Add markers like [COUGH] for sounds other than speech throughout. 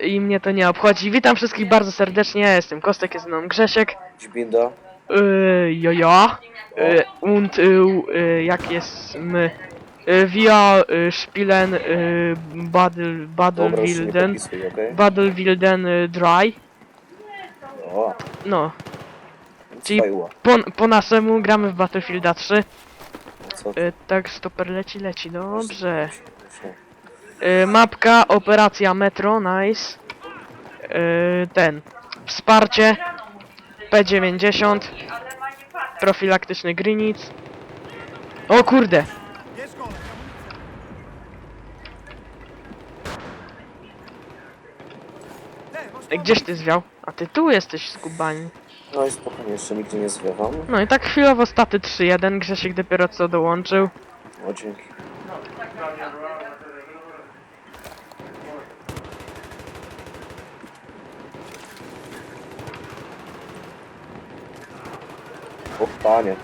I mnie to nie obchodzi. Witam wszystkich bardzo serdecznie, ja jestem Kostek, jest ze mną Grzesiek. Dźbinda. Yy, jojo. Yy, und yy, jak jest my. Yy, wir yy, spielen yy, Battle, Dobra, już nie podpisuj, okej? Battlefielden yy, Dry. O, No, Czyli- po, po naszemu gramy w Battlefielda 3. Co Yy, tak, stoper leci, leci, dobrze. Yy, mapka, operacja Metro, nice. Yy, ten. Wsparcie. P90. Profilaktyczny Grinic. O kurde! Gdzieś ty zwiał? A ty tu jesteś skubani. No i spokojnie, jeszcze nigdzie nie zwiewam. No i tak chwilowo staty 3-1, Grzesiek dopiero co dołączył. O, dzięki. O, panie.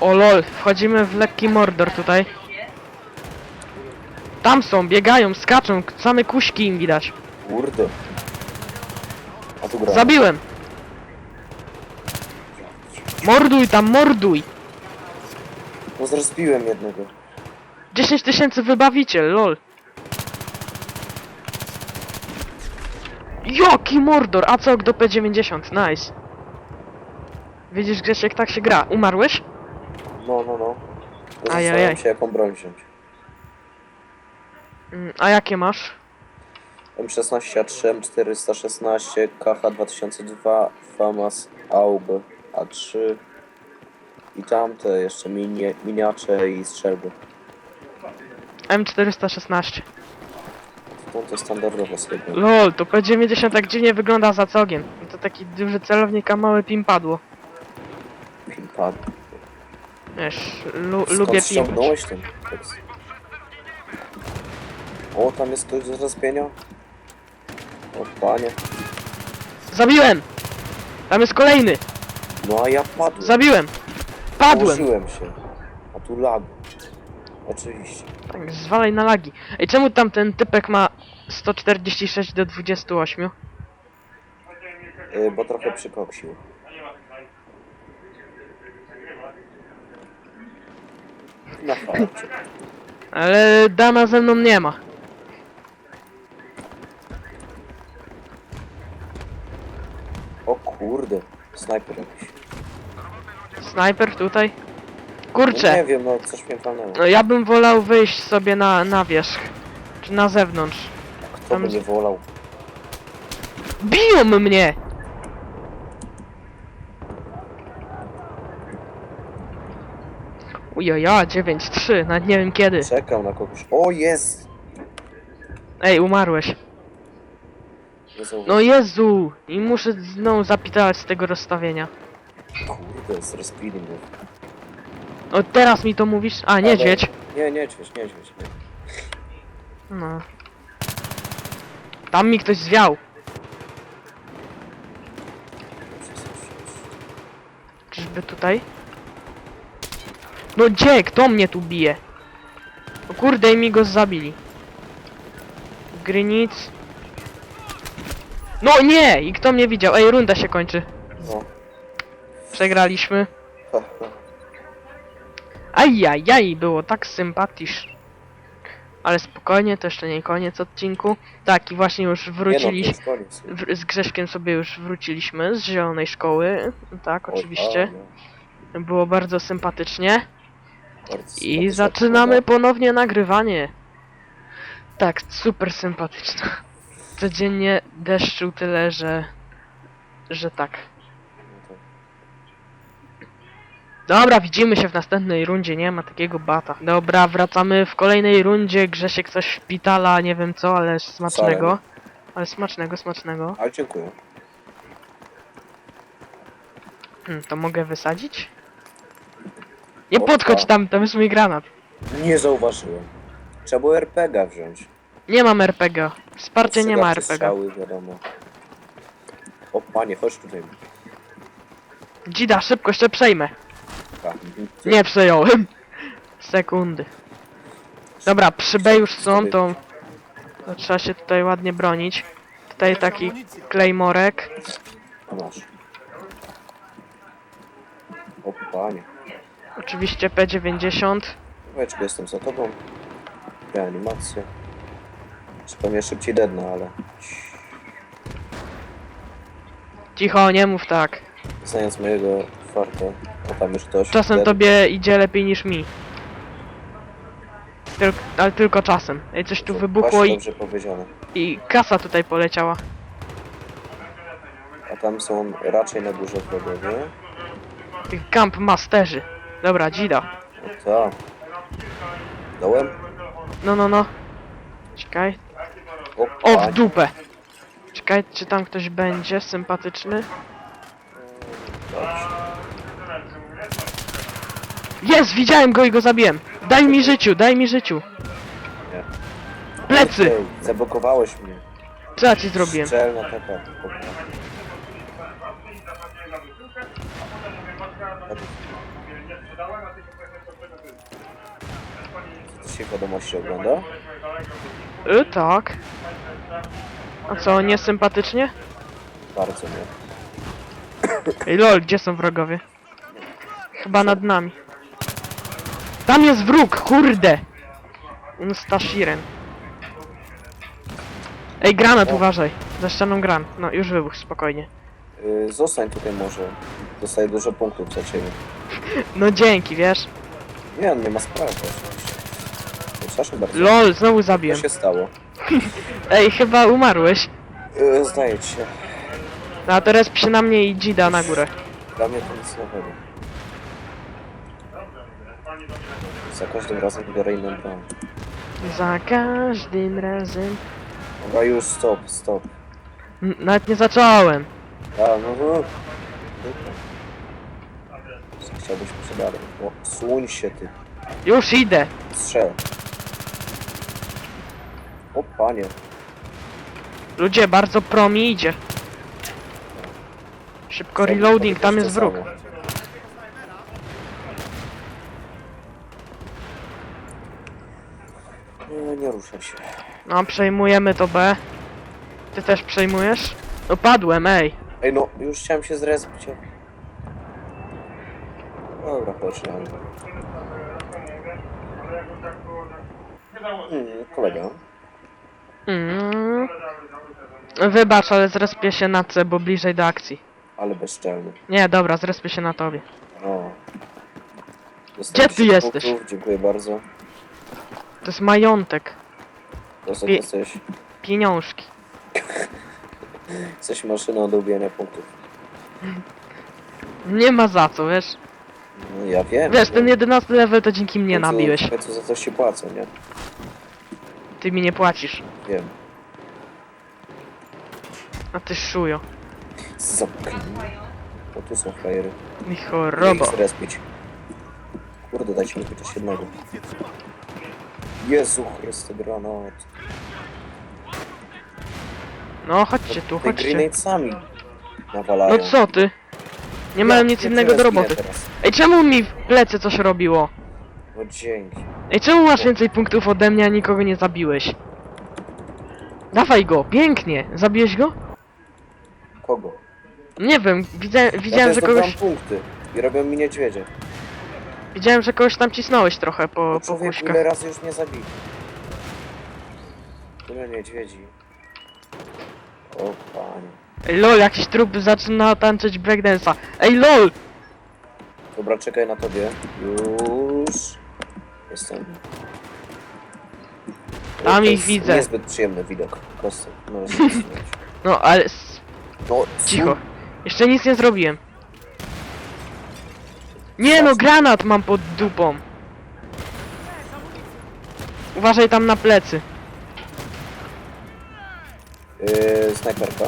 O lol, wchodzimy w lekki mordor tutaj. Tam są, biegają, skaczą, same kuśki im widać. Kurde. A tu gra. Zabiłem! Morduj tam, morduj! No zrespiłem jednego. 10 tysięcy wybawiciel, lol. Jaki mordor, a co do P90, nice. Widzisz Grzesiek, tak się gra. Umarłeś? No, no, no. Ajajaj. Zastanawiam się jaką broń wziąć. Mm, A jakie masz? M16A3, M416, KH2002, FAMAS, AUB, A3 i tamte jeszcze minie, miniacze i strzelby. M416. No to standardowo sobie. Lol, to P90 tak dziwnie wygląda za cogiem. To taki duży celownik, a mały pimpadło. Pad. Wiesz, lu Skąd lubię pimpać. ściągnąłeś ten tekst? O, tam jest ktoś do rozpienia? O, panie. Zabiłem! Tam jest kolejny! No a ja padłem. Zabiłem! Padłem! Położyłem się. A tu lag. Oczywiście. Tak, zwalaj na lagi. Ej, czemu tam ten typek ma 146 do 28? Yy, bo trochę przykoksił. Na farcie. Ale dama ze mną nie ma. O kurde. Snajper jakiś. Snajper tutaj. No Kurczę, nie wiem, no coś mnie palnęło. no ja bym wolał wyjść sobie na, na wierzch. Czy na zewnątrz. Kto tam by z- nie wolał? Biją mnie! Ujoja, 9-3, nawet nie wiem kiedy. Czekał na kogoś. O, jest! Ej, umarłeś. Nie zauważyłem. No Jezu! I muszę znowu zapitać z tego rozstawienia. Kurde, z rozpili mnie. O, teraz mi to mówisz? A, niedźwiedź. Nie, niedźwiedź, niedźwiedź. Nie. No. Tam mi ktoś zwiał. Czyżby tutaj? No gdzie? Kto mnie tu bije? O kurde, i mi go zabili. Grynic. No nie! I kto mnie widział? Ej, runda się kończy. No. Przegraliśmy. Ha, ha. Ajajaj, było tak sympatisz. Ale spokojnie, to jeszcze nie koniec odcinku. Tak, i właśnie już Nie no, to wróciliśmy. jest koniec. W, z Grześkiem sobie już wróciliśmy z zielonej szkoły. Tak, oczywiście. a, no. Było bardzo sympatycznie. Bardzo I sympatyczna zaczynamy pogoda. ponownie nagrywanie. Tak, super sympatyczne. Codziennie deszczu tyle, że... że tak. Dobra, widzimy się w następnej rundzie, nie ma takiego bata. Dobra, wracamy w kolejnej rundzie. Grzesiek coś szpitala, nie wiem co, ale smacznego. Ale smacznego, smacznego. Ale dziękuję. Hmm, to mogę wysadzić? Nie podchodź tam, tam jest mój granat. Nie zauważyłem. Trzeba było RPG wziąć. Nie mam RPG. Wsparcie nie ma RPG. Strzały, wiadomo. O panie, chodź tutaj. Dzida, szybko, jeszcze przejmę. Tak. Nie przejąłem. Sekundy. Dobra, przy B już są, to, to trzeba się tutaj ładnie bronić. Tutaj taki klejmorek. Masz. O panie. Oczywiście P90. Weczku, jestem za tobą. Reanimacja. Zupełnie szybciej dedno, ale Cicho, nie mów tak. znając mojego farta, a tam już ktoś. Czasem tobie idzie lepiej niż mi. Ale tylko czasem. Ej, coś tu wybuchło Właśnie i, dobrze powiedziane. i kasa tutaj poleciała. A tam są raczej na górze wrogowie. Tych Camp Masterzy. Dobra, dzida. No tak. Dołem? No, no, no. Czekaj. O, w dupę. Czekaj, czy tam ktoś będzie sympatyczny? Jest, widziałem go i go zabiłem. Daj mi życiu, daj mi życiu. Nie. Plecy! Ej, zablokowałeś mnie. Co ja ci zrobiłem? Strzel na tepa. Się wiadomości ogląda? Y, tak. A co, nie sympatycznie? Bardzo nie. Ej, lol, gdzie są wrogowie? Chyba nad nami. Tam jest wróg, kurde! Stashiren. Ej, granat, O. uważaj. Za ścianą gran. No, już wybuch, spokojnie. Yy, zostań tutaj może. Dostaję dużo punktów za ciebie. No dzięki, wiesz? Nie, nie ma sprawy. Przepraszam bardzo. LOL, znowu Co zabiłem. się stało? [LAUGHS] Ej, chyba umarłeś. Yy, zdaje ci się. No, a teraz przy na mnie i Dzida na górę. Dla mnie to nic nowego. Za każdym razem biorę inną broń. Za każdym razem. Dobra, już stop, stop. N nawet nie zacząłem. A, no no. Chciałbyś przedalej. O, słoń się ty. Już idę. Strzel. O panie. Ludzie, bardzo pro mi idzie. Szybko reloading, tam jest wróg. Nie, nie ruszaj się. No, przejmujemy to B. Ty też przejmujesz? No padłem, ej. Ej no, już chciałem się zrespić. Dobra, chodź na mm, kolega. Mm. Wybacz, ale zrespię się na C, bo bliżej do akcji. Ale bezczelny. Nie, dobra, zrespię się na tobie. No. Gdzie ty jesteś? Punktów, dziękuję bardzo. To jest majątek. Prosto Pie- jesteś, Pieniążki. [LAUGHS] jesteś maszyną do ubijania punktów. Nie ma za co, wiesz? No, ja wiem. Wiesz, ten 11 level to dzięki mnie końcu- nabiłeś. W końcu za coś się płacą, nie? Ty mi nie płacisz. Wiem. A ty szujo. Zamknij. O, tu są frajery. I Idę chorobo. ich zrespić. Kurde, dajcie mi chociaż jednego. Jezu Chryste, granat. No, chodźcie tu, Te chodźcie. grenadesami nawalają. No co ty? Nie miałem nic innego do roboty. Ej, czemu mi w plecy coś robiło? No dzięki. Ej, czemu masz więcej punktów ode mnie, a nikogo nie zabiłeś? Dawaj go, pięknie. Zabiłeś go? Kogo? Nie wiem, widzia, Ja widziałem, też że kogoś, punkty. I robią mi niedźwiedzie. widziałem, że kogoś tam cisnąłeś trochę po, No po człowieku, łóżkach. ile razy już mnie zabili. Tyle niedźwiedzi. O panie. Ej, lol, jakiś trup zaczyna tańczyć breakdance'a. Ej, lol! Dobra, czekaj na tobie. Już. Jestem. Tam ich widzę. Niezbyt przyjemny widok. No, No, ale s- no cicho. Jeszcze nic nie zrobiłem. Nie no, granat mam pod dupą. Uważaj tam na plecy. Yy, snajperka.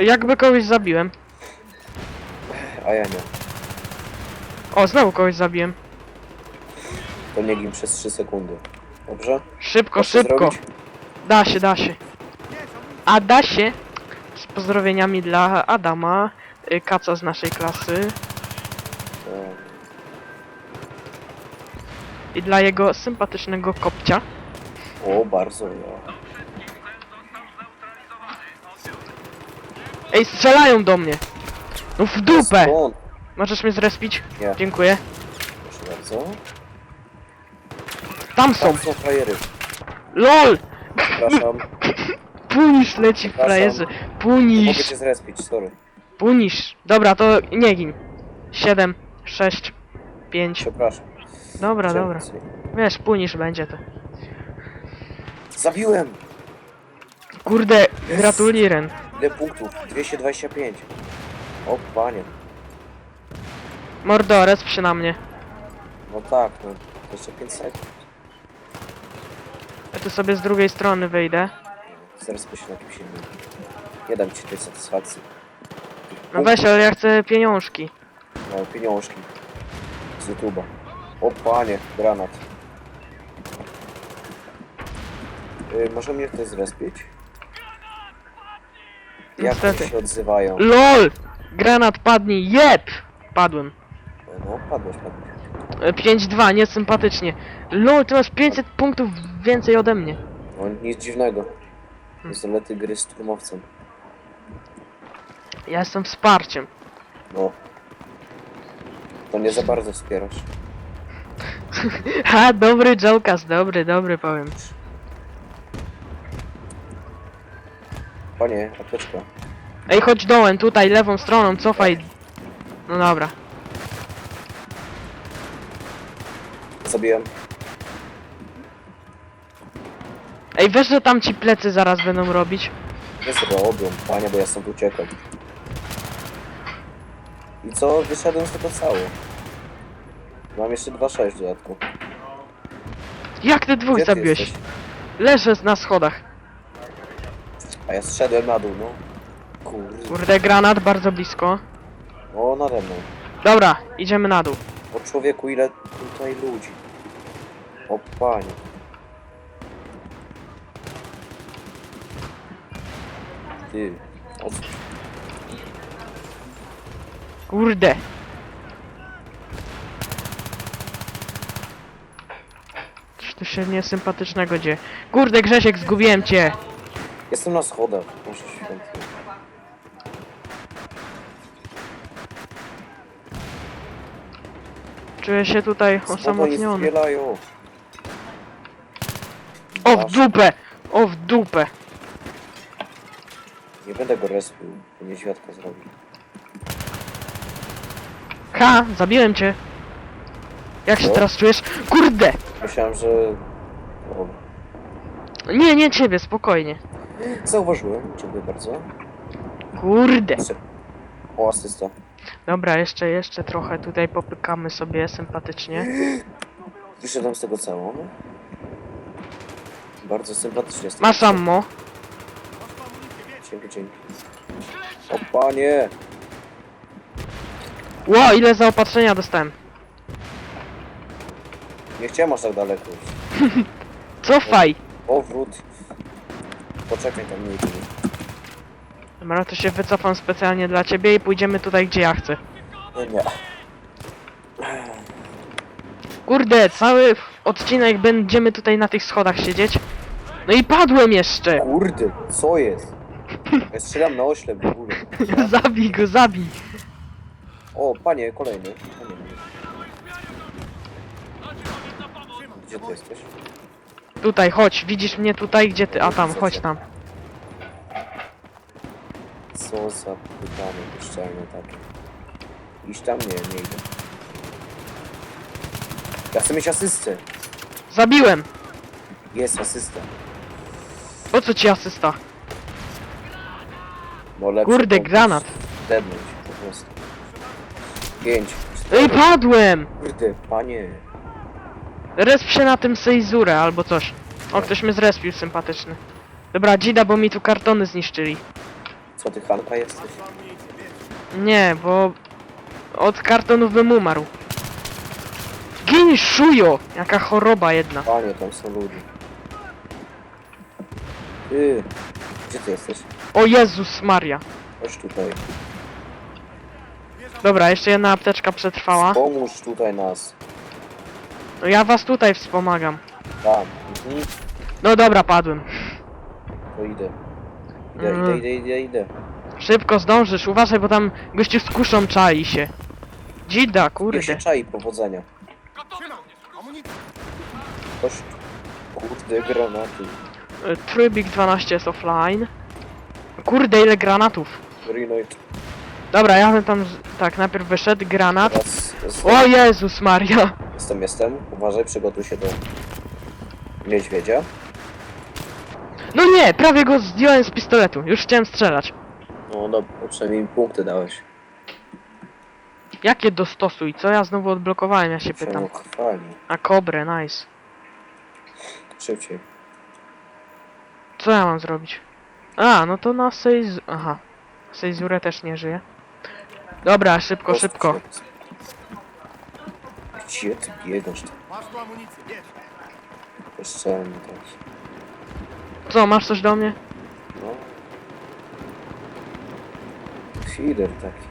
Jakby kogoś zabiłem. A ja nie. O, znowu kogoś zabiłem. To nie gim przez 3 sekundy. Dobrze? Szybko, to szybko. zrobić? Da się, da się. A da się. Z pozdrowieniami dla Adama. y, kaca z naszej klasy E, i dla jego sympatycznego kopcia. O, bardzo, ja. Ej, strzelają do mnie! No w dupę! Skąd? Możesz mnie zrespić? Nie, Dziękuję. proszę bardzo. Tam są! Tam są frajery. LOL! Przepraszam. [LAUGHS] Punisz leci w Przepraszam. frajerze! Nie mogę Punisz! cię zrespić, sorry. Punisz! Dobra, to nie gin. 7, 6, 5. Przepraszam. Dobra, dobra. Wiesz, punisz będzie to. Zabiłem! Kurde, gratuluję. Ile punktów? 225. O, panie. Mordo, resp się na mnie. No tak, no. Jeszcze 5 sekund. Ja tu sobie z drugiej strony wyjdę. Zaraz się na kimś innym. Nie dam ci tej satysfakcji. No weź, ale ja chcę pieniążki. No, pieniążki. Z YouTube'a. O panie, granat. Yy, może mnie ktoś zrespić? Jak Niestety. oni się odzywają? LOL! Granat padnij, jeb! Padłem. No, padłeś, padłeś. E, 5-2, niesympatycznie. LOL, ty masz 500 punktów więcej ode mnie. No, nic dziwnego. Pistolety gry z turmowcem. Ja jestem wsparciem. No. To nie za bardzo wspierasz. [LAUGHS] Ha, dobry Jokas, dobry, dobry powiem. Panie, apteczka. Ej, chodź dołem, tutaj, lewą stroną, cofaj. No dobra. Zabiłem. Ej, wiesz, że tam ci plecy zaraz będą robić? Nie zrobią, panie, bo ja stąd uciekam. I co? Wyszedłem z tego cało. Mam jeszcze 2-6 w dodatku. Jak ty dwóch Gdzie ty zabiłeś? jesteś? Leżę na schodach. A ja zszedłem na dół, no. Kurde. Kurde, granat bardzo blisko. O, nade mną. Dobra, idziemy na dół. O człowieku, ile tutaj ludzi. O panie. Ty. O? Kurde. Coś tu się niesympatycznego dzieje. Kurde, Grzesiek, zgubiłem cię. Jestem na schodach. Muszę święty. Czuję się tutaj osamotniony. strzelają? O, w dupę! O, w dupę! Nie będę go respił, bo niedźwiadka zrobi. Ha, zabiłem cię. Jak się No. teraz czujesz? Kurde! Myślałem, że... O, Nie, nie ciebie, spokojnie. zauważyłem, dziękuję bardzo. Kurde. O, asysta. Dobra, jeszcze, jeszcze trochę tutaj popykamy sobie sympatycznie. [GASPS] Wyszedłem z tego całą. Bardzo sympatycznie jest. Masz ammo. Dzięki, dzięki. O panie! Ło, ile zaopatrzenia dostałem. Nie chciałem aż tak daleko iść. [LAUGHS] Cofaj! Powrót. Poczekaj tam nie idź. Dobra, to się wycofam specjalnie dla ciebie i pójdziemy tutaj, gdzie ja chcę. No nie. Kurde, cały odcinek będziemy tutaj na tych schodach siedzieć. No i padłem jeszcze! Kurde, co jest? Ja strzelam na oślep w ogóle. [LAUGHS] zabij go, zabij! O, panie, kolejny. Panie, nie. Gdzie ty jesteś? Tutaj, chodź, widzisz mnie tutaj, gdzie ty... A tam, chodź tam. Co za pytanie bezczelne takie. Iść tam? Nie, nie idę. Ja chcę mieć asystę. Zabiłem! Jest asysta. Co ci asysta? No Kurde, granat. Dednąć po prostu. Pięć. Ej, cztery. padłem! Kurde, panie. Resp się na tym Seizure albo coś. O, ktoś mnie zrespił sympatyczny. Dobra, dzida, bo mi tu kartony zniszczyli. Co ty, Hanka jesteś? Nie, bo... Od kartonów bym umarł. Gin szujo! Jaka choroba jedna. Panie, tam są ludzie. Ty. Gdzie ty jesteś? O Jezus Maria. Chodź tutaj. Dobra, jeszcze jedna apteczka przetrwała. Pomóż tutaj nas. No ja was tutaj wspomagam. Tam. Mhm. No dobra, padłem. To idę. Idę, Mm. idę, idę, idę, idę. Szybko zdążysz, uważaj, bo tam gościu z kuszą czai się. Dzida, Niech się kurde. czai, powodzenia. Ktoś... Kurde, granaty. Trybik 12 jest offline. Kurde, ile granatów. Rinoid. Dobra, ja bym tam, z- tak, najpierw wyszedł granat. Teraz z... O Jezus Maria. jestem, jestem. Uważaj, przygotuj się do... Niedźwiedzia. No nie, prawie go zdjąłem z pistoletu. Już chciałem strzelać. No dobra, przynajmniej mi punkty dałeś. Jakie dostosuj? Co ja znowu odblokowałem, ja się pytam. mu chwali. A kobre, nice. Szybciej. Co ja mam zrobić? A, no to na Seiz... Aha. Seizurę też nie żyje. Dobra, szybko, szybko. Gdzie ty biegasz? Masz tu amunicję, teraz. Co, masz coś do mnie? No. Feeder taki.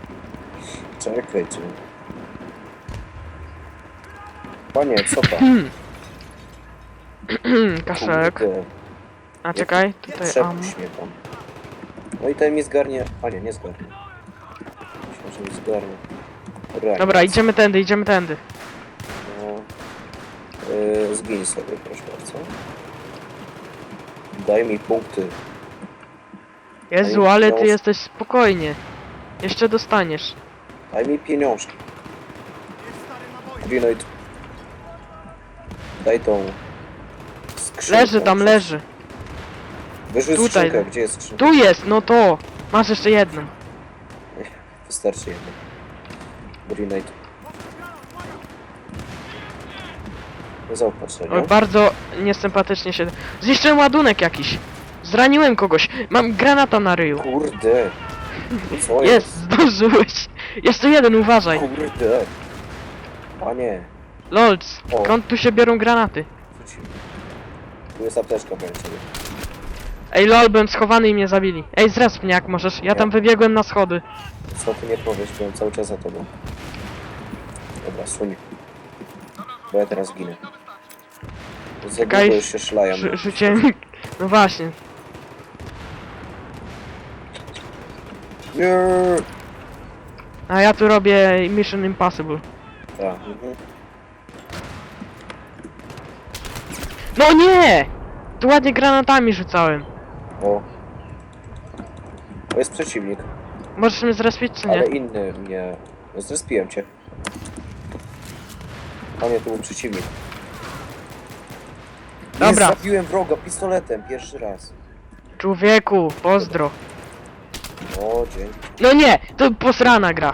Czekaj, czy... Panie, co tam? [CLEARS THROAT] Kaszek. Kurde, A czekaj, tutaj am. Przepuść mnie tam. No i ten mi zgarnie... A nie, nie zgarnie. Myślałem, że mi zgarnie. Reanimacja. Dobra, idziemy tędy, idziemy tędy. No. Yy, zgiń sobie, proszę bardzo. Daj mi punkty. Jezu, ale ty jesteś spokojnie. Jeszcze dostaniesz. Daj mi pieniążki. Greenlight. Daj tą skrzynkę. Leży tam, leży. Wyrzuć Tutaj. skrzynkę, gdzie jest skrzynka? Tu jest, no to. Masz jeszcze jedną. [LAUGHS] Wystarczy jedno. Greenlight. Nie zaopatrzenia. Oj, bardzo niesympatycznie się... Zniszczyłem ładunek jakiś. Zraniłem kogoś. Mam granata na ryju. Kurde. Co [LAUGHS] Jest, zdążyłeś. Jeszcze jeden, uważaj. Kurde. Panie. Lolc, O. skąd tu się biorą granaty? Mi. Tu jest apteczka, powiem sobie. Ej, lol, byłem schowany i mnie zabili. Ej, zresp mnie jak możesz. Ja tam wybiegłem na schody. Co ty nie powiesz, byłem cały czas za tobą. Dobra, suń. Bo ja teraz ginę. Za Czekaj, długo już się szlają. Rzuciłem... No właśnie. Nie. A ja tu robię Mission Impossible. Tak, mhm. No nie! Tu ładnie granatami rzucałem. O. To jest przeciwnik, Możesz mnie zrespić czy nie? ale inny mnie... Zrespiłem cię. Panie, to był przeciwnik. Dobra. Nie, zabiłem wroga pistoletem, pierwszy raz. Człowieku, pozdro. O, dzięki. No nie, to posrana gra.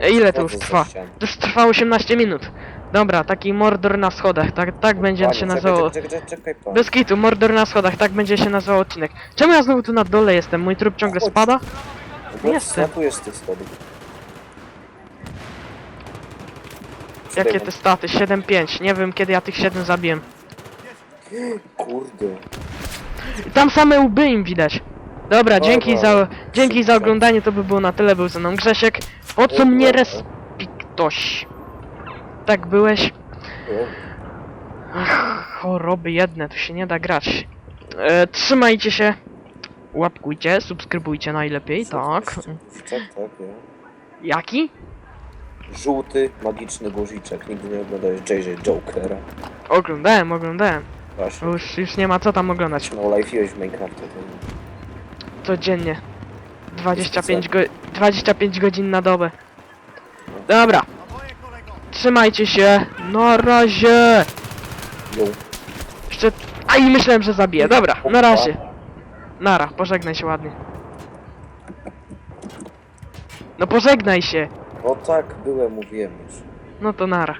E, Ile to już za trwa? To już trwa 18 minut. Dobra, taki mordor na schodach, tak, tak będzie Panie, się czekaj, nazywało. Czekaj, czekaj, czekaj, pan. Bez kitu, mordor na schodach, tak będzie się nazywał odcinek. Czemu ja znowu tu na dole jestem? Mój trup ciągle Chodź. spada? Bo nie chcę. tu jest z tych schodów. Jakie te staty? 7-5. Nie wiem kiedy ja tych 7 zabiłem. Kurde. Tam same łby im widać. Dobra, Dobra. dzięki za, dzięki za oglądanie, to by było na tyle. Był ze mną Grzesiek. Po co mnie respi ktoś? Tak byłeś? Ach, choroby jedne, tu się nie da grać. E, trzymajcie się. Łapkujcie, subskrybujcie najlepiej, tak. Tak, tak, ja. Jaki? Żółty, magiczny guziczek. Nigdy nie oglądałeś JJ Jokera. Oglądałem, oglądałem. Właśnie. Już, już nie ma co tam oglądać. No, life'iłeś w Minecrafcie. To... Codziennie. 25, go 25 godzin na dobę. Dobra, Naboje, kolego. Trzymajcie się. Na razie. Jeszcze... A i myślałem, że zabiję. Dobra, na razie. Nara, pożegnaj się ładnie. No pożegnaj się. No tak, byłem, mówiłem już. No to nara.